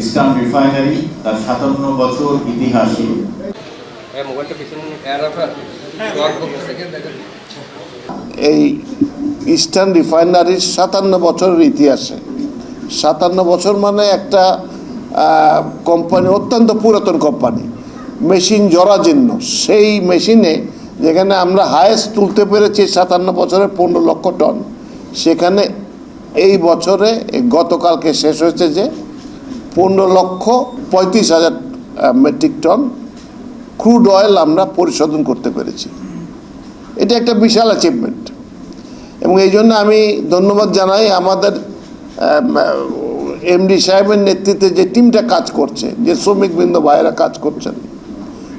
Eastern refinery তার সাতান্ন বছর ইতিহাসে। হ্যাঁ এই ইস্টার্ন রিফাইনারির সাতান্ন বছরের ইতিহাসে। সাতান্ন বছর মানে একটা কোম্পানি অত্যন্ত পুরাতন কোম্পানি মেশিন জরাজীর্ণ সেই মেশিনে যেখানে আমরা হায়েস্ট তুলতে পেরেছি সাতান্ন বছরে পনেরো লক্ষ টন। সেখানে এই বছরে গতকালকে শেষ হয়েছে যে পনেরো লক্ষ পঁয়ত্রিশ হাজার মেট্রিক টন ক্রুড অয়েল আমরা পরিশোধন করতে পেরেছি। এটা একটা বিশাল অ্যাচিভমেন্ট এবং এই জন্য আমি ধন্যবাদ জানাই আমাদের এমডি সাহেবের নেতৃত্বে যে টিমটা কাজ করছে, যে শ্রমিকবৃন্দ ভাইয়েরা কাজ করছেন,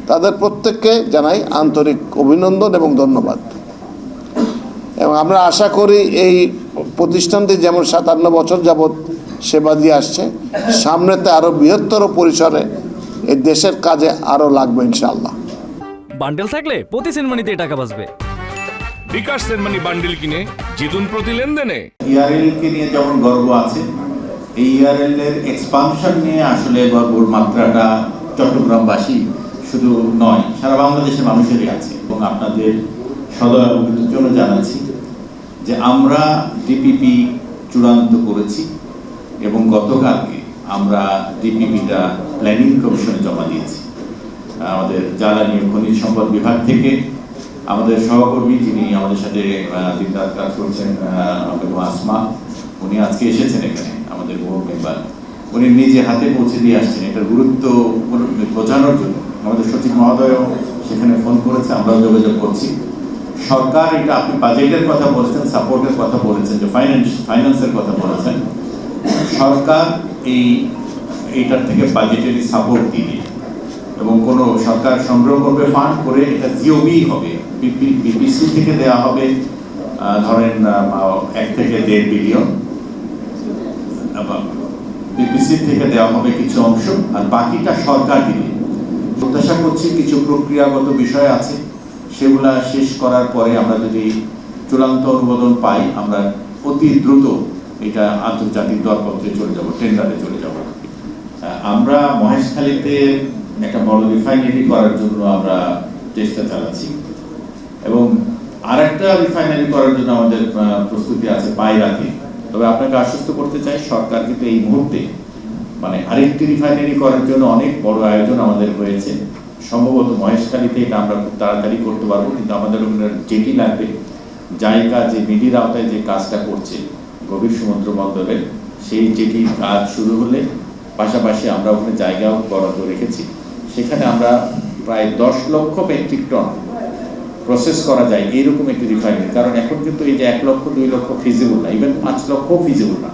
তাদের প্রত্যেককে জানাই আন্তরিক অভিনন্দন এবং ধন্যবাদ। এবং আমরা আশা করি এই প্রতিষ্ঠানটি যেমন সাতান্ন বছর যাবৎ সেবা দিয়ে আসছে। সামনেতে আরও বৃহত্তর পরিসরে এই দেশের কাজে আরও লাগবে ইনশাল্লাহ বান্ডেল থাকলে প্রতি সিনেমানিতে টাকা বাঁচবে। বিকাশ সেনমানি বান্ডেল কিনে জিতুন প্রতি লেনদেনে। ইআরএল কে নিয়ে যেমন গর্ব আছে এই ইআরএল এর এক্সপানশন নিয়ে আসলে গর্বর মাত্রাটা চট্টগ্রামবাসী শুধু নয় সারা বাংলাদেশের মানুষেরই আছে। এবং আপনাদের সদয় অবগতির জন্য জানাচ্ছি যে আমরা ডিপিপি চূড়ান্ত করেছি। এবং গতকালকে আমরা ডিপিপিটা প্ল্যানিং কমিশনে জমা দিয়েছি। আমাদের জ্বালানি ও খনিজ সম্পদ বিভাগ থেকে আমাদের সহকর্মী যিনি আমাদের সাথে দিনরাত কাজ করছেন আসমা, উনি আজকে এসেছেন এখানে, আমাদের বোর্ড মেম্বার। উনি নিজে হাতে পৌঁছে দিয়ে আসছেন এটার গুরুত্ব বোঝানোর জন্য। আমাদের সচিব মহোদয়ও সেখানে ফোন করেছে, আমরাও যোগাযোগ করছি। সরকার, এটা আপনি বাজেটের কথা বলেছেন সাপোর্টের কথা বলেছেন, যে ফাইন্যান্স ফাইন্যান্সের কথা বলেছেন। সরকার এই, এইটার থেকে বাজেটারি সাপোর্ট দিবে। এবং কোনো সরকার সংগ্রহ করবে ফান্ড করে এটা জিওবি হবে। বিপিসি থেকে দেওয়া হবে ধরেন এক থেকে দেড় বিলিয়ন বিপিসি থেকে দেওয়া হবে কিছু অংশ, আর বাকিটা সরকার দিবে। প্রত্যাশা করছি কিছু প্রক্রিয়াগত বিষয় আছে, সেগুলা শেষ করার পরে আমরা যদি চূড়ান্ত অনুমোদন পাই, আমরা অতি দ্রুত এটা আন্তর্জাতিক দরপত্রে চলে যাব, টেন্ডারে চলে যাব। আমরা মহেশখালীতে একটা বড় রিফাইনারি করার জন্য আমরা চেষ্টা চালাচ্ছি। এবং আরেকটা রিফাইনারি করার জন্য আমাদের প্রস্তুতি আছে পায়রাতে। তবে আপনাকে আশ্বস্ত করতে চাই, সরকার কিন্তু এই মুহূর্তে মানে আরেকটি রিফাইনারি করার জন্য অনেক বড় আয়োজন আমাদের হয়েছে। সম্ভবত মহেশখালীতে এটা আমরা খুব তাড়াতাড়ি করতে পারব, কিন্তু আমাদের জেটি লাগবে জায়গা যে মিডির আওতায় যে কাজটা করছে গভীর সমুদ্র বন্দরে সেই জেটির কাজ শুরু হলে পাশাপাশি আমরা ওখানে জায়গাও বরাদ্দ রেখেছি। সেখানে আমরা প্রায় দশ লক্ষ মেট্রিক টন প্রসেস করা যায় এইরকম একটি রিফাইনারি। কারণ এখন কিন্তু এই যে এক লক্ষ, দুই লক্ষ ফিজিবল না ইভেন পাঁচ লক্ষ ফিজিবল না।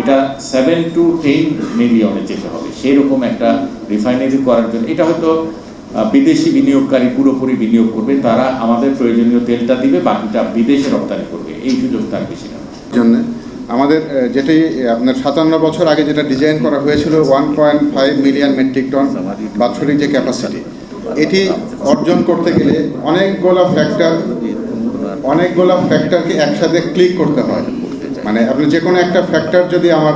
এটা সেভেন টু টেন মিলিয়নে যেতে হবে। সেই রকম একটা রিফাইনারি করার জন্য। এটা হয়তো বিদেশি বিনিয়োগকারী পুরোপুরি বিনিয়োগ করবে। তারা আমাদের প্রয়োজনীয় তেলটা দিবে, বাকিটা বিদেশে রপ্তানি করবে। এই সুযোগ তার বেশি সেখানে জন্য। আমাদের যেটি আপনার সাতান্ন বছর আগে যেটা ডিজাইন করা হয়েছিল one point five million metric ton বাৎসরিক যে ক্যাপাসিটি এটি অর্জন করতে গেলে অনেকগুলো ফ্যাক্টর অনেকগুলো ফ্যাক্টরকে একসাথে ক্লিক করতে হয়। মানে আপনি যে কোনো একটা ফ্যাক্টর যদি আমার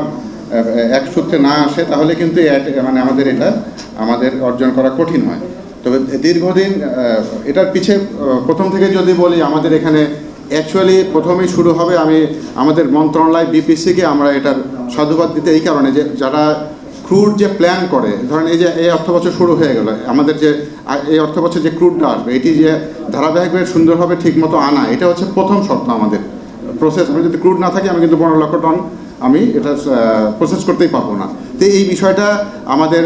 এক সূত্রে না আসে, তাহলে কিন্তু মানে আমাদের এটা, আমাদের অর্জন করা কঠিন হয়। তবে দীর্ঘদিন এটার পিছে প্রথম থেকে যদি বলি, আমাদের এখানে অ্যাকচুয়ালি প্রথমেই শুরু হবে আমি আমাদের মন্ত্রণালয় বিপিসিকে আমরা এটার সাধুবাদ দিতে এই কারণে যে যারা ক্রুড যে প্ল্যান করে, ধরেন এই যে এই অর্থ বছর শুরু হয়ে গেল, আমাদের যে এই অর্থ বছর যে ক্রুডটা আসবে, এটি যে ধারাবাহিকভাবে সুন্দরভাবে ঠিকমতো আনা, এটা হচ্ছে প্রথম শর্ত আমাদের। প্রসেস আমি যদি ক্রুড না থাকি, আমি কিন্তু পনেরো লক্ষ টন আমি এটা প্রসেস করতেই পারব না। তো এই বিষয়টা আমাদের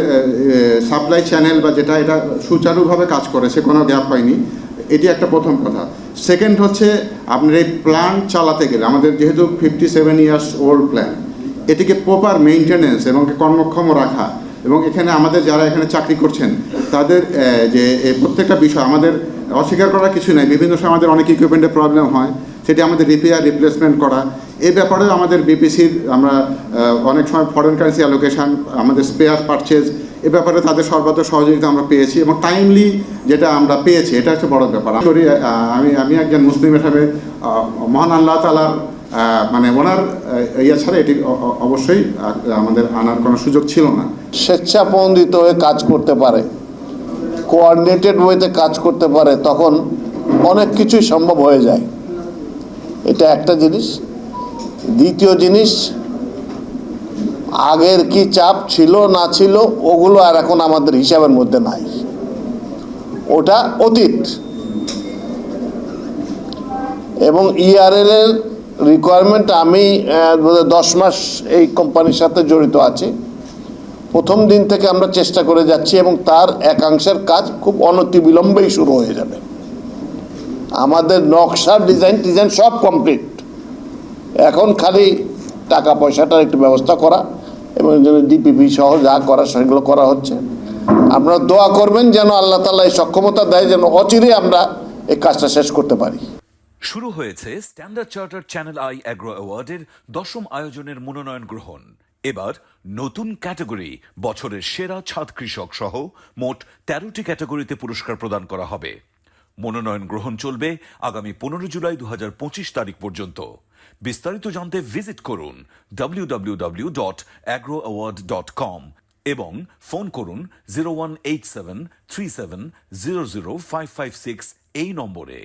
সাপ্লাই চ্যানেল বা যেটা, এটা সুচারুভাবে কাজ করেছে কোনো গ্যাপ হয়নি। এটি একটা প্রথম কথা। সেকেন্ড হচ্ছে, আপনার এই প্ল্যান চালাতে গেলে, আমাদের যেহেতু fifty seven years old plan এটিকে প্রপার মেনটেনেন্স এবং কর্মক্ষম রাখা, এবং এখানে আমাদের যারা এখানে চাকরি করছেন, তাদের যে প্রত্যেকটা বিষয় আমাদের অস্বীকার করার কিছু নাই। বিভিন্ন সময় আমাদের অনেক ইকুইপমেন্টের প্রবলেম হয়, সেটি আমাদের রিপেয়ার রিপ্লেসমেন্ট করা। এই ব্যাপারেও আমাদের বিপিসির আমরা অনেক সময় ফরেন কারেন্সি অ্যালোকেশন আমাদের স্পেয়ার পারচেজ এ ব্যাপারে তাদের সর্বাত্র সহযোগিতা আমরা পেয়েছি এবং টাইমলি যেটা আমরা পেয়েছি, এটা হচ্ছে বড় ব্যাপার। আমি আমি আমি একজন মুসলিম হিসাবে মহান আল্লাহ তালার মানে ওনার ইয়ে ছাড়া এটি অবশ্যই আমাদের আনার কোনো সুযোগ ছিল না। স্বেচ্ছাপন্দিত হয়ে কাজ করতে পারে কোঅর্ডিনেটেড ওয়েতে কাজ করতে পারে, তখন অনেক কিছুই সম্ভব হয়ে যায়। এটা একটা জিনিস। দ্বিতীয় জিনিস, আগের কি চাপ ছিল, না ছিল, ওগুলো আর এখন আমাদের হিসাবের মধ্যে নাই। ওটা অতীত। এবং ইআরএল এর রিকোয়ারমেন্ট আমি দশ মাস এই কোম্পানির সাথে জড়িত আছি। প্রথম দিন থেকে আমরা চেষ্টা করে যাচ্ছি এবং তার একাংশের কাজ খুব অনতিবিলম্বেই শুরু হয়ে যাবে। আমাদের নকশা ডিজাইন ডিজাইন সব কমপ্লিট এখন খালি টাকা পয়সাটার একটু ব্যবস্থা করা এবং ডিপিপি সহ যা করা সেগুলো করা হচ্ছে। আপনারা দোয়া করবেন যেন আল্লাহ তালা এই সক্ষমতা দেয়, যেন অচিরে আমরা এই কাজটা শেষ করতে পারি। শুরু হয়েছে Standard Charter channel I agro অ্যাওয়ার্ডের দশম আয়োজনের মনোনয়ন গ্রহণ। এবার নতুন ক্যাটাগরি, বছরের সেরা ছাদ কৃষক সহ মোট তেরোটি ক্যাটাগরিতে পুরস্কার প্রদান করা হবে। মনোনয়ন গ্রহণ চলবে আগামী পনেরো জুলাই দু হাজার পঁচিশ তারিখ পর্যন্ত। বিস্তারিত জানতে ভিজিট করুন W dot agro award dot com এবং ফোন করুন zero one eight seven three seven zero zero five five six এই নম্বরে।